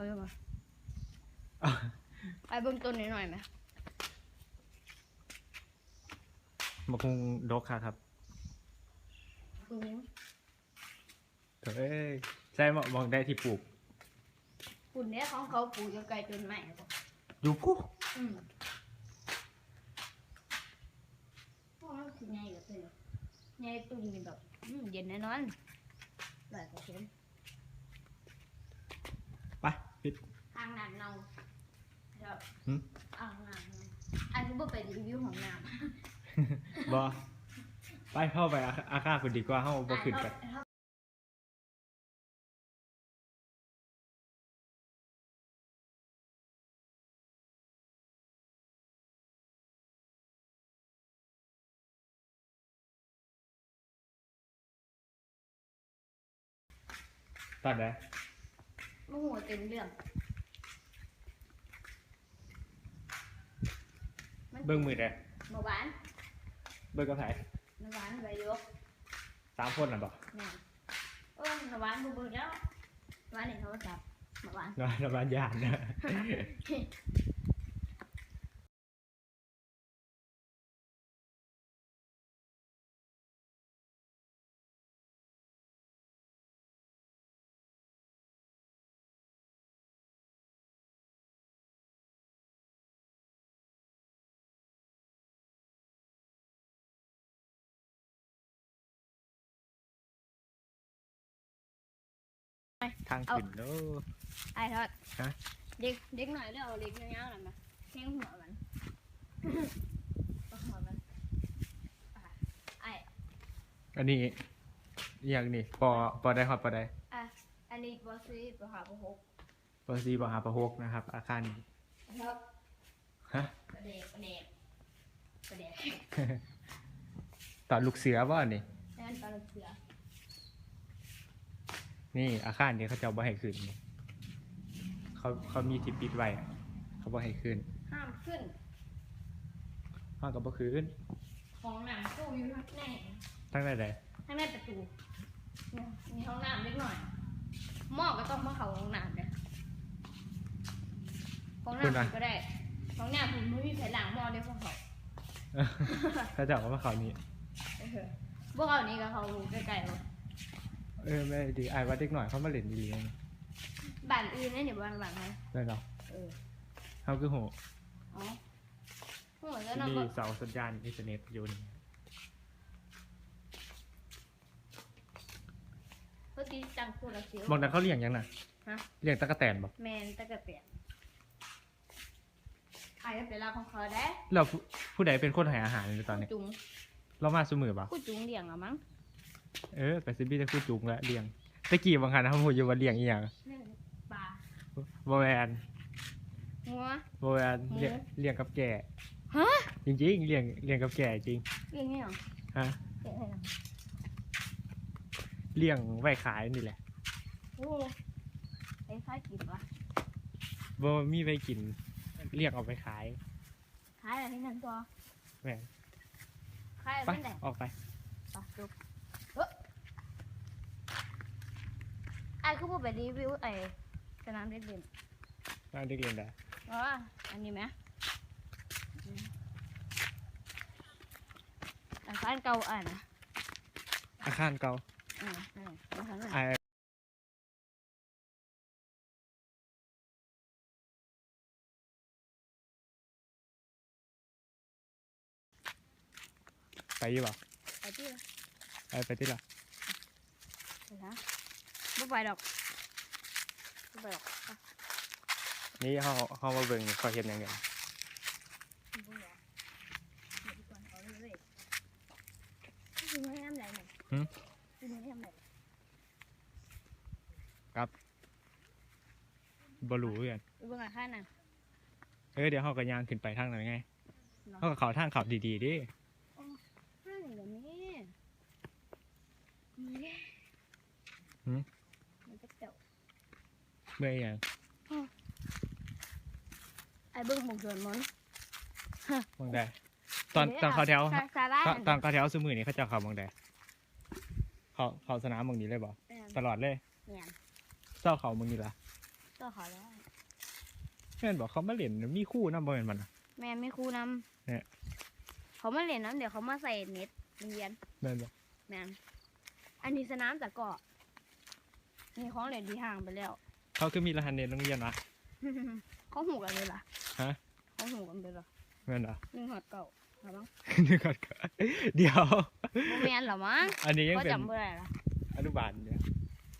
เอาไปมาเอาไปเบิ่งต้นนิดหน่อยไหมมาคงดกค่ะครับอืมเอ้ยใช่มองมองได้ที่ปลูกปุ่นเนี้ยของเขาปลูกอยู่ไกลต้นไม้ครับอยู่ผู้อืมพวกมันคือไงกับเธอไงตุ้มนี่แบบอืมเย็นแน่นอนหลายกว่าเช่น ไปปิด อ่างน้ำ เน่าครับหืมอ่างน้ำเน่าอันนี้บ่ไปรีวิวของน้ำบอไปเข้าไปอาอาคาคุณดีกว่าเข้าบ่ขึ้นกันอะครับตัดได้ โมโหเต็มเรื่องมัน เบิ้งมือได้เมื่อวานเบิ้งกับไผเมื่อวานไปยกสามคนน่ะบ่แม่นเออเมื่อวานบ่เบิ่งแล้วเมื่อวานเห็นโทรศัพท์เมื่อวาน นอนระบานยานนะ ทางขึ้นเด้อไอ้ทอดฮะเด็กเด็กหน่อยเรียกเอาเด็กยาวๆหน่อยมาแข้งหัวมันหัวมันอะไอ้อันนี้อหย่างนี้ปอปอได้ครับปอได้อะอันนี้บอสซี่ปหาปหกปอซีปอหาปอหกนะครับ อาคารนี้ครับฮะประเดกประเดกประเดกตอนลูกเสือบ่อันนี่นั่นตอนเสือ นี่อาคารนี้เขาจะเอาบ่ให้ขึ้นนี่เขาเขามีที่ปิดไว้อะเขาบ่ให้ขึ้นห้ามขึ้น ห้องก็บ่ขึ้นของหนังตู้อยู่ข้างในทั้งใดข้างในประตูเนี่ยมีห้องน้ำเล็กหน่อยหม้อก็ต้องมาเข้าห้องน้ำเนี่ยห้องน้ำก็ได้ห้องน้ำผมไม่มีแผนหลังหม้อเดียวพวกเขาๆเขาจะเอามาเขานี้เออพวกเขานี่ก็เขาใกล้ๆเลย เออไม่ดีอายว่าเด็กหน่อยเขามาเล่นดีๆนี่บ้านอื่นนี่เดี๋ยวบ้านหลังนะได้เนาะเออเขาคือโหอ๋อหัวแล้วที่เรามีก็เสาสัญญาณอินเทอร์เน็ตอยู่นี่เพื่อที่จังพูดละเสียวบางนั้นเขาเลี้ยงยังน่ะฮะ เลี้ยงตะกะแตนบ่แมนตะกะเปียนไอ้เป็นลาของเขาได้แล้วผู้ผู้ใดเป็นคนให้อาหารในตอนนี้ จุงเรามาสมือบ่กูจุงเลี้ยงเหรอมั้ง เออไปซิบี้จะคู่จุงและเลี้ยงตะกี้บางครั้งเขาพูดอยู่ว่าเลี้ยงอีหยังนี่ปลาบ่แมนงัวบ่แมนหมูเลี้ยงเลี้ยงกับแก่ฮะ จริงๆเลี้ยงเลี้ยงกับแก่จริงเลี้ยงเนี่ยเหรอฮะเลี้ยงเนี่ยเหรอเลี้ยงไว้ขายนี่แหละโอ้ไอ้ข้ากินวะบ่มีไว้กินเลี้ยงเอาไปขายขายอะไรที่นั่นตัวแม่นขายอะไรไปที่ไหนออกไป ไปดูเอ้อ ไอ้คือพูดไปรีวิวไอ้สนามเด็กเล่นร้านเด็กเรียนได้อ๋ออันนี้ไหมอืมอันฟ้านเก่าอะนะอาคารเก่าอืมอืมอันฟ้านไอ้ไปอยู่บ่ไปที่ละไปไปที่ละไปนะ ไม่ไปดอกไม่ไปดอกอะนี่เขาเขามาเบิ่งเขาเห็นยังไงไม่ไปดอกเดี๋ยวดีกว่าเอาเลยเลยกินไม่ทำไรเนี่ยกินไม่ทำไรบ่รู้เพื่อนไปเบิ่งอะข้าน่ะเอ้ยเดี๋ยวเขาก็ย่างขึ้นไปทางนั้นไงเนาะเขาก็เขาทางเขาดีๆดิข้าหนึ่งแบบนี้นี่หืมมันจะเจ้า เมื่อยยังไอ้เบิ่งหมกสวนมันมองได้ตอนตอนเขาแถวซาซาร่าตอนตอนเขาแถวสมือนี่เขาจะเขามองได้เขาเขาสนามมองนี้เลยบ่เออตลอดเลยเนี่ยเจ้าเขามองนี้ละก็ขอแล้วแม่นบอกเขามาเล่นมีคู่นำบ่แม่นมันน่ะแม่ไม่ครูนเนี่ยำเขามาเล่นน้ำเดี๋ยวเขามาใส่เน็ตโรงเรียนแม่นบ่แม่นอันนี้สนามแต่ก็นี่ของเล่นที่ห่างไปแล้ว เขาคือมีรหัสเน็ตโรงเรียนวะเขาหูกันเลยล่ะฮะเขาหูกันเลยล่ะแม่นเหรอหนึ่งหอดเก่าหรอมั้งเดี๋ยวก่อนก่อนเดี๋ยวโมแมนเหรอมั้งอันนี้ยังก็เป็นจำไม่ได้ละอนุบาลอยู่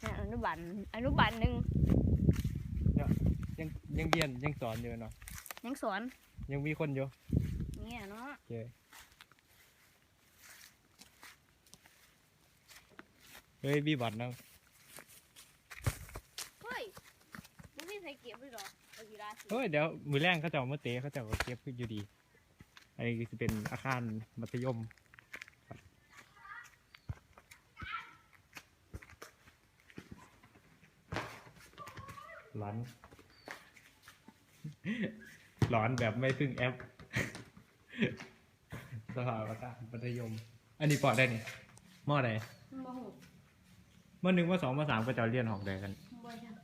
เนี่ยอนุบาลอนุบาลหนึ่งยังยังเรียนยังสอนอยู่เนาะยังสอนยังมีคนอยู่เนี่ยเนาะโอเคเฮ้ยบีบอดเนาะ เฮ้ยมึงไม่ใส่เก็บด้วยเหรอ เอากีฬาสีเฮ้ยเดี๋ยวมือแรงเขาจะเอามาเตะเขาจะเอาเก็บขึ้นอยู่ดี อันนี้จะเป็นอาคารมัธยมร้อนร้อนแบบไม่พึ่งแอปสภาพอากาศมัธยม อันนี้ปอดได้นี่มอใดโมโหมอหนึ่งมอสองมอสามก็จะเรียนหอกใดกันโมยาก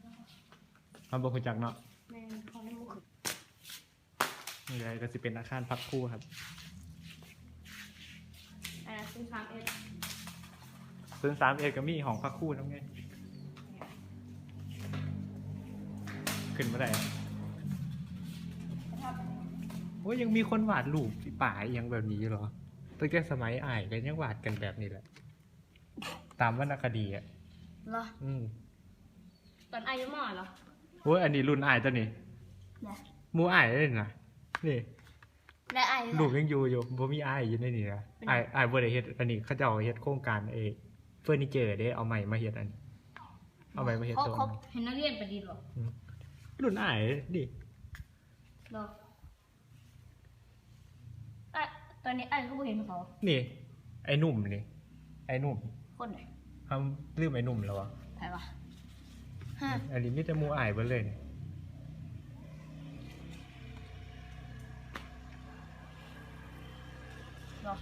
ทำบคุจักเนาะแม่งเขาไม่มุกนี่เลยก็จะเป็นอาคารพักคู่ครับอันนั้นคือสามเอ็ดศูนย์สามเอ็ดก็มีของพักคู่น้ำไงขึ้นมาได้โอ้ยยังมีคนวาดรูปป่าอหยังแบบนี้เหรอตั้งแต่สมัยอ่ายก็ยังวาดกันแบบนี้แหละ ตามวรรณคดีอะเหรออืมตอนอายุมอเหรอ โอ้ยอันนี้รุ่นอ่ายตัวนี้เนี่ยหมูอ่ายเลยนะนี่ได้อายุลูกยังอยู่อยู่บ่มีอ้ายอยู่ในนี่นะเป็นอ้ายอ้ายบ่ได้เฮ็ดอันนี้เขาเจ้าเฮ็ดโครงการเอเฟอร์นิเจอร์เด้เอาใหม่มาเฮ็ดอันนี้เอาใหม่มาเฮ็ดเขาตัวเขานี้เห็นนักเรียนประดิษฐ์เหรอรุ่นอ้ายดิเหรออะตอนนี้ไอ้ก็ไม่เห็นเขานี่ ไอ้หนุ่มนี่ไอ้หนุ่มคนไหน ทำลืมไอ้หนุ่มแล้ววะ ใครวะ ฮะอันนี้มีแต่หมู่อ้ายเบิดเลยนี่เหรอ